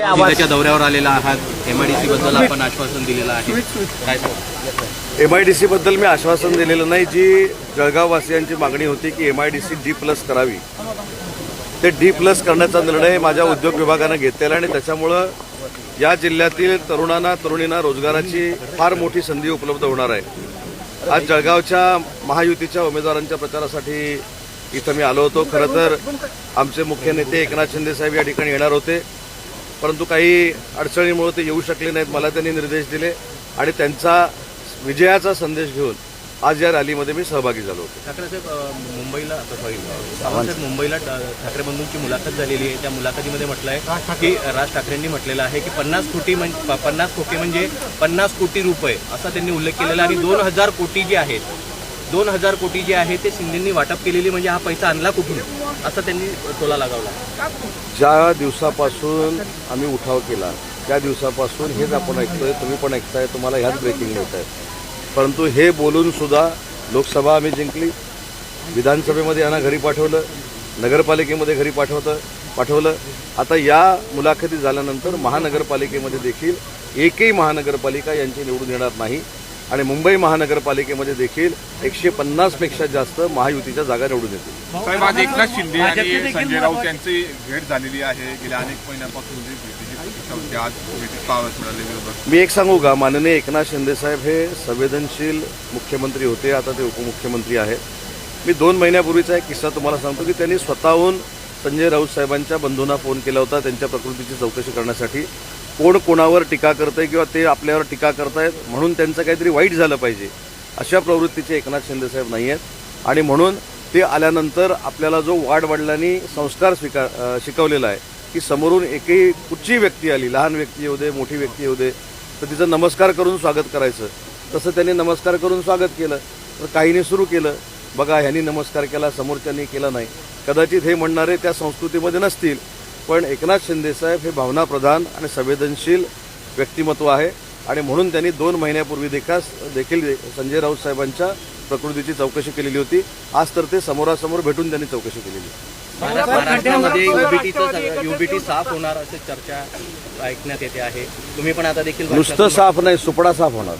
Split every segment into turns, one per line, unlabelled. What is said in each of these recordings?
जिल्ह्याच्या दौऱ्यावर आलेला आहात. एमआयडीसी बद्दल आपण आश्वासन दिलेलं आहे. काय सांगू?
एम आय डी सीबद्दल मी आश्वासन दिलेलं नाही. जी जळगाववासियांची मागणी होती की M I D C D plus करावी. ते डी प्लस करण्याचा निर्णय माझ्या उद्योग विभागानं घेतलेला आहे आणि त्याच्यामुळं या जिल्ह्यातील तरुणांना तरुणींना रोजगाराची फार मोठी संधी उपलब्ध होणार आहे. आज जळगावच्या महायुतीच्या उमेदवारांच्या प्रचारासाठी इथं मी आलो होतो. खरं तर आमचे मुख्य नेते एकनाथ शिंदे साहेब या ठिकाणी येणार होते. परंतु काही अडचणीमुळे ते येऊ शकले नाहीत मला त्यांनी निर्देश दिले आणि त्यांचा विजयाचा संदेश घेऊन आज या रॅलीमध्ये मी सहभागी झालो होतो.
ठाकरे साहेब मुंबईला सॉरी सावंत साहेब मुंबईला टा- ठाकरे बंधूंची मुलाखत झालेली आहे. त्या मुलाखतीमध्ये म्हटलं आहे की राज ठाकरेंनी म्हटलेलं आहे की पन्नास कोटी म्हण- पन्नास कोटी म्हणजे पन्नास कोटी रुपये असा त्यांनी उल्लेख केलेला आणि दोन हजार कोटी जे आहेत दोन हजार कोटी जे आहे ते शिंदेंनी वाटप केलेली म्हणजे हा पैसा आणला कुठून? असं त्यांनी टोला लगावला.
ज्या दिवसापासून आम्ही उठाव केला त्या दिवसापासून हेच आपण ऐकतोय तुम्ही पण ऐकताय तुम्हाला ह्याच ब्रेकिंग न्यूज आहेत परंतु हे बोलून सुद्धा लोकसभा आम्ही जिंकली. विधानसभेमध्ये यांना घरी पाठवलं नगरपालिकेमध्ये घरी पाठवतं पाठवलं. आता या मुलाखती झाल्यानंतर महानगरपालिकेमध्ये देखील एकही महानगरपालिका यांची निवडून येणार नाही. आणि मुंबई महानगरपालिकेमध्ये देखील एकशे पन्नासपेक्षा जास्त महायुतीच्या जागा निवडून येतील.
साहेब आज एकनाथ शिंदे आणि संजय राऊत यांची भेट झालेली आहे. गेल्या अनेक महिन्यांपासून आज
मी एक सांगू का? माननीय एकनाथ शिंदे साहेब हे संवेदनशील मुख्यमंत्री होते. आता ते उपमुख्यमंत्री आहेत. मी दोन महिन्यापूर्वीचा एक किस्सा तुम्हाला सांगतो की त्यांनी स्वतःहून संजय राऊत साहेबांच्या बंधूंना फोन केला होता त्यांच्या प्रकृतीची चौकशी करण्यासाठी. कोण कोणावर टीका करतंय किंवा ते आपल्यावर टीका करतायत म्हणून त्यांचं काहीतरी वाईट झालं पाहिजे. अशा प्रवृत्तीचे एकनाथ शिंदे साहेब नाही आहेत. आणि म्हणून ते आल्यानंतर आपल्याला जो वाडवडिलांनी संस्कार स्वीकार शिकवलेला आहे की समोरून एकही कुठची व्यक्ती आली लहान व्यक्ती येऊ दे मोठी व्यक्ती येऊ दे तर तिचं नमस्कार करून स्वागत करायचं. तसं त्यांनी नमस्कार करून स्वागत केलं तर काहीने सुरू केलं. बघा ह्यांनी नमस्कार केला समोरच्यांनी केला नाही. कदाचित हे म्हणणारे त्या संस्कृतीमध्ये नसतील पण एकनाथ शिंदे साहेब हे भावनाप्रधान आणि संवेदनशील व्यक्तिमत्व आहे आणि म्हणून त्यांनी दोन महिन्यापूर्वी देखास देखील संजय राऊत साहेबांच्या प्रकृतीची चौकशी केलेली होती. आज तर ते समोरासमोर भेटून त्यांनी चौकशी केलेली
महाराष्ट्रामध्ये युबीटीचं युबीटी साफ होणार असे चर्चा ऐकण्यात येते आहे. तुम्ही पण आता देखील
नुसतं साफ नाही सुपडा साफ होणार.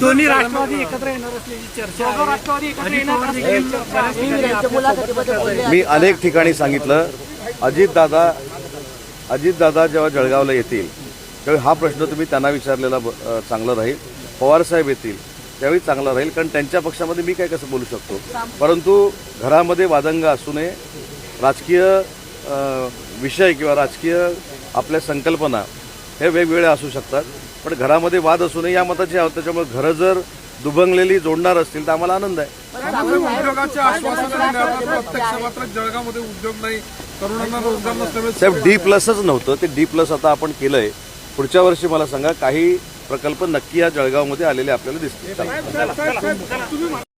दोन्ही राष्ट्रवादी एकत्र येणार असल्याची चर्चा
मी अनेक ठिकाणी सांगितलं. अजितदादा अजितदादा जेव्हा जळगावला येतील त्यावेळी हा प्रश्न तुम्ही त्यांना विचारलेला ब- चांगला राहील. पवारसाहेब येतील त्यावेळी चांगला राहील. कारण त्यांच्या पक्षामध्ये मी काय कसं बोलू शकतो? परंतु घरामध्ये वादंग असू नये. राजकीय विषय किंवा राजकीय आपल्या संकल्पना हे वेगवेगळ्या असू शकतात. पण घरामध्ये वाद असू नये. या मताची आहोत त्याच्यामुळे घरं जर दुभंगलेली जोडणार असतील तर आम्हाला आनंद आहे.
उद्योगाचे आश्वासन प्रत्यक्ष मात्र जळगावमध्ये उद्योग नाही. तरुणांना रोजगार नसल्यामुळे
साहेब डी प्लसच नव्हतं ते डी प्लस आता आपण केलंय पुढच्या वर्षी मला सांगा काही प्रकल्प नक्की या जळगावमध्ये आलेले आपल्याला दिसतील.